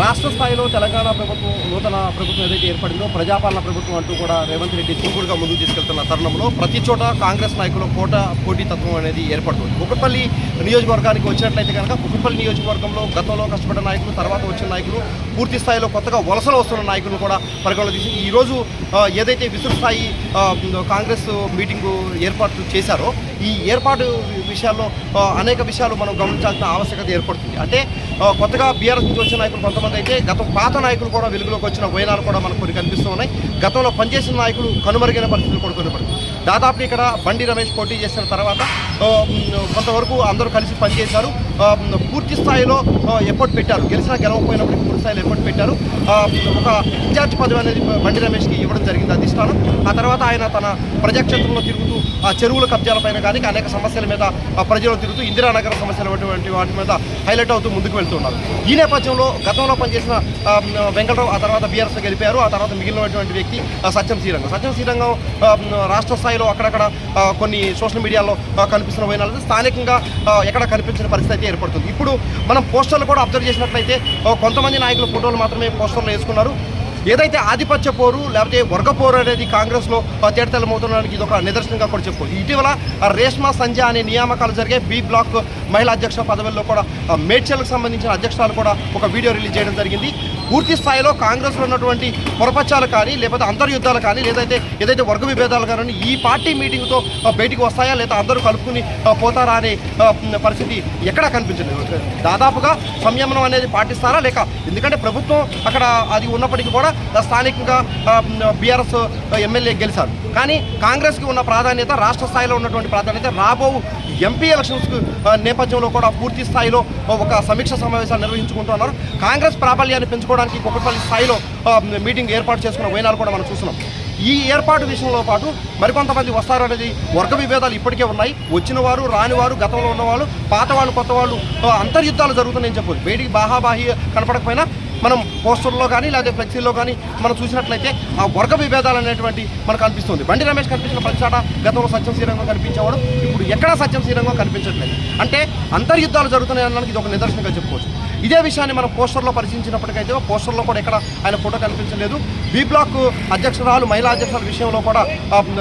రాష్ట్ర స్థాయిలో తెలంగాణ ప్రభుత్వం నూతన ప్రభుత్వం ఏదైతే ఏర్పడిందో ప్రజాపాలన ప్రభుత్వం అంటూ కూడా రేవంత్ రెడ్డి దూకుడుగా ముందుకు తీసుకెళ్తున్న తరుణంలో ప్రతి చోట కాంగ్రెస్ నాయకుల కోట పోటీతత్వం అనేది ఏర్పడుతుంది. కుక్కపల్లి నియోజకవర్గానికి వచ్చినట్లయితే కనుక కుక్కపల్లి నియోజకవర్గంలో గతంలో కష్టపడ్డ నాయకులు తర్వాత వచ్చిన నాయకులు పూర్తి స్థాయిలో కొత్తగా వలసలు వస్తున్న నాయకులు కూడా పరిగణలో తీసి ఈరోజు ఏదైతే విస్తృత స్థాయి కాంగ్రెస్ మీటింగు ఏర్పాటు చేశారో ఈ ఏర్పాటు విషయాల్లో అనేక విషయాలు మనం గమనించాల్సిన ఆవశ్యకత ఏర్పడుతుంది. అంటే కొత్తగా బీఆర్ఎస్ నుంచి వచ్చిన నాయకులు కొంతమంది అయితే గతం పాత నాయకులు కూడా వెలుగులోకి వచ్చిన వైనాలు కూడా మనకు కొన్ని కనిపిస్తూ ఉన్నాయి. గతంలో పనిచేసిన నాయకులు కనుమరుగైన పరిస్థితులు కూడా కనపడుతుంది దాదాపు ఇక్కడ బండి రమేష్ పోటీ చేసిన తర్వాత కొంతవరకు అందరూ కలిసి పనిచేశారు. పూర్తి స్థాయిలో ఎఫర్ట్ పెట్టారు. గెలిచినా గెలవకపోయినప్పుడు పూర్తి స్థాయిలో ఎఫర్ట్ పెట్టారు. ఒక ఇన్ఛార్జ్ పదవి అనేది బండి రమేష్కి ఇవ్వడం జరిగింది అధిష్టానం. ఆ తర్వాత ఆయన తన ప్రజాక్షేత్రంలో తిరుగుతూ ఆ చెరువుల కబ్జాలపైన కానీ అనేక సమస్యల మీద ప్రజలు తిరుగుతూ ఇందిరానగర సమస్యలు వంటి వాటి మీద హైలైట్ అవుతూ ముందుకు వెళ్తున్నారు. ఈ నేపథ్యంలో గతంలో పనిచేసిన వెంకటరావు ఆ తర్వాత బీఆర్ఎస్ గెలిపారు. ఆ తర్వాత మిగిలినటువంటి వ్యక్తి సత్యం శ్రీరంగం. సత్యం శ్రీరంగం రాష్ట్ర స్థాయి స్థాయిలో అక్కడక్కడ కొన్ని సోషల్ మీడియాలో కనిపిస్తున్న పోయినాలు స్థానికంగా ఎక్కడ కనిపించిన పరిస్థితి అయితే ఏర్పడుతుంది. ఇప్పుడు మనం పోస్టర్లు కూడా అబ్జర్వ్ చేసినట్లయితే కొంతమంది నాయకుల ఫోటోలు మాత్రమే పోస్టర్లు వేసుకున్నారు. ఏదైతే ఆధిపత్య పోరు లేకపోతే వర్గ పోరు అనేది కాంగ్రెస్లో తేటతెల్లమవుతుండడానికి ఇది ఒక నిదర్శనంగా కూడా చెప్పుకోవచ్చు. ఇటీవల రేష్మా సంధ్య అనే నియామకాలు జరిగే బి బ్లాక్ మహిళా అధ్యక్ష పదవుల్లో కూడా మేడ్చల్కి సంబంధించిన అధ్యక్షురాలు కూడా ఒక వీడియో రిలీజ్ చేయడం జరిగింది. పూర్తి స్థాయిలో కాంగ్రెస్లో ఉన్నటువంటి పొరపచ్చాలు కానీ లేకపోతే అంతర్యుద్ధాలు కానీ లేదైతే ఏదైతే వర్గ విభేదాలు కానీ ఈ పార్టీ మీటింగ్తో బయటికి వస్తాయా లేదా అందరూ కలుపుకుని పోతారా అనే పరిస్థితి ఎక్కడా కనిపించలేదు. దాదాపుగా సంయమనం అనేది పాటిస్తారా లేక ఎందుకంటే ప్రభుత్వం అక్కడ అది ఉన్నప్పటికీ కూడా స్థానికంగా బీఆర్ఎస్ ఎమ్మెల్యే గెలిచారు. కానీ కాంగ్రెస్కి ఉన్న ప్రాధాన్యత రాష్ట్ర స్థాయిలో ఉన్నటువంటి ప్రాధాన్యత రాబో ఎంపీ ఎలక్షన్స్ నేపథ్యంలో కూడా పూర్తి స్థాయిలో ఒక సమీక్ష సమావేశాలు నిర్వహించుకుంటున్నారు కాంగ్రెస్ ప్రాబల్యాన్ని పెంచుకోవడానికి కుక్కపల్లి స్థాయిలో మీటింగ్ ఏర్పాటు చేసుకున్న వైనాలు కూడా మనం చూస్తున్నాం. ఈ ఏర్పాటు విషయంలో పాటు మరికొంతమంది వస్తారనేది వర్గ విభేదాలు ఇప్పటికే ఉన్నాయి. వచ్చిన వారు రాని వారు గతంలో ఉన్నవాళ్ళు పాత వాళ్ళు కొత్త వాళ్ళు అంతర్యుద్ధాలు జరుగుతున్నాయని చెప్పొచ్చు. బయటికి బాహాబాహి కనపడకపోయినా మనం పోస్టర్లో కానీ లేదా ఫ్లెక్సీలో కానీ మనం చూసినట్లయితే ఆ వర్గ విభేదాలు అనేటువంటి మనకు కనిపిస్తుంది బండి రమేష్ కనిపించిన ప్రతిచాట గతంలో సత్యం శ్రీరంగం కనిపించేవాడు. ఇప్పుడు ఎక్కడ సత్యం శ్రీరంగం కనిపించట్లేదు. అంటే అంతర్యుద్ధాలు జరుగుతున్నాయి అనడానికి ఇది ఒక నిదర్శనంగా చెప్పుకోవచ్చు. ఇదే విషయాన్ని మనం పోస్టర్లో పరిశీలించినప్పటికైతే పోస్టర్లో కూడా ఎక్కడ ఆయన ఫోటో కనిపించలేదు. బి బ్లాక్ అధ్యక్షురాలు మహిళా అధ్యక్షుల విషయంలో కూడా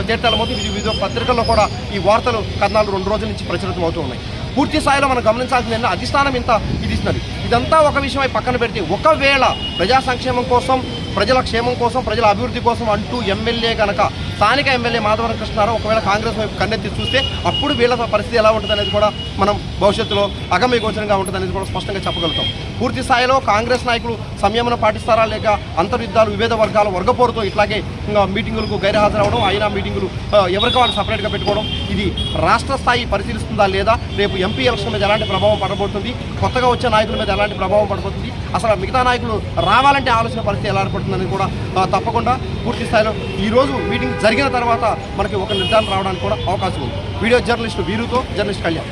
తేటతలమవుతుంది వివిధ పత్రికల్లో కూడా ఈ వార్తలు కథనాలు రెండు రోజుల నుంచి ప్రచురితం అవుతూ ఉన్నాయి. పూర్తి స్థాయిలో మనం గమనించాల్సింది ఏంటంటే అధిష్టానం ఇంత ఇది ఇస్తున్నది. ఇదంతా ఒక విషయమై పక్కన పెడితే ఒకవేళ ప్రజా సంక్షేమం కోసం ప్రజల క్షేమం కోసం ప్రజల అభివృద్ధి కోసం అంటూ ఎమ్మెల్యే కనుక స్థానిక ఎమ్మెల్యే మాధవరం కృష్ణారావు ఒకవేళ కాంగ్రెస్ వైపు కన్నెత్తి చూస్తే అప్పుడు వీళ్ళ పరిస్థితి ఎలా ఉంటుంది అనేది కూడా మనం భవిష్యత్తులో అగమ్య గోచరంగా ఉంటుంది అనేది కూడా స్పష్టంగా చెప్పగలుగుతాం. పూర్తి స్థాయిలో కాంగ్రెస్ నాయకులు సంయమనం పాటిస్తారా లేక అంతర్యుద్ధాలు వివిధ వర్గాల వర్గపోరుతో ఇట్లాగే మీటింగులకు గైర్హాజరవడం అయినా మీటింగులు ఎవరికి వాళ్ళు సపరేట్గా పెట్టుకోవడం ఇది రాష్ట్ర స్థాయి పరిశీలిస్తుందా లేదా? రేపు ఎంపీ ఎలక్షన్ మీద ఎలాంటి ప్రభావం పడబోతుంది? కొత్తగా వచ్చే నాయకుల మీద ఎలాంటి ప్రభావం పడబోతుంది? అసలు మిగతా నాయకులు రావాలంటే ఆలోచన పరిస్థితి ఎలా ఏర్పడుతుందని కూడా తప్పకుండా పూర్తి స్థాయిలో ఈరోజు మీటింగ్ జరిగిన తర్వాత మనకి ఒక నిర్ధారణ రావడానికి కూడా అవకాశం ఉంది. వీడియో జర్నలిస్ట్ వీరుతో జర్నలిస్ట్ కళ్యాణ్.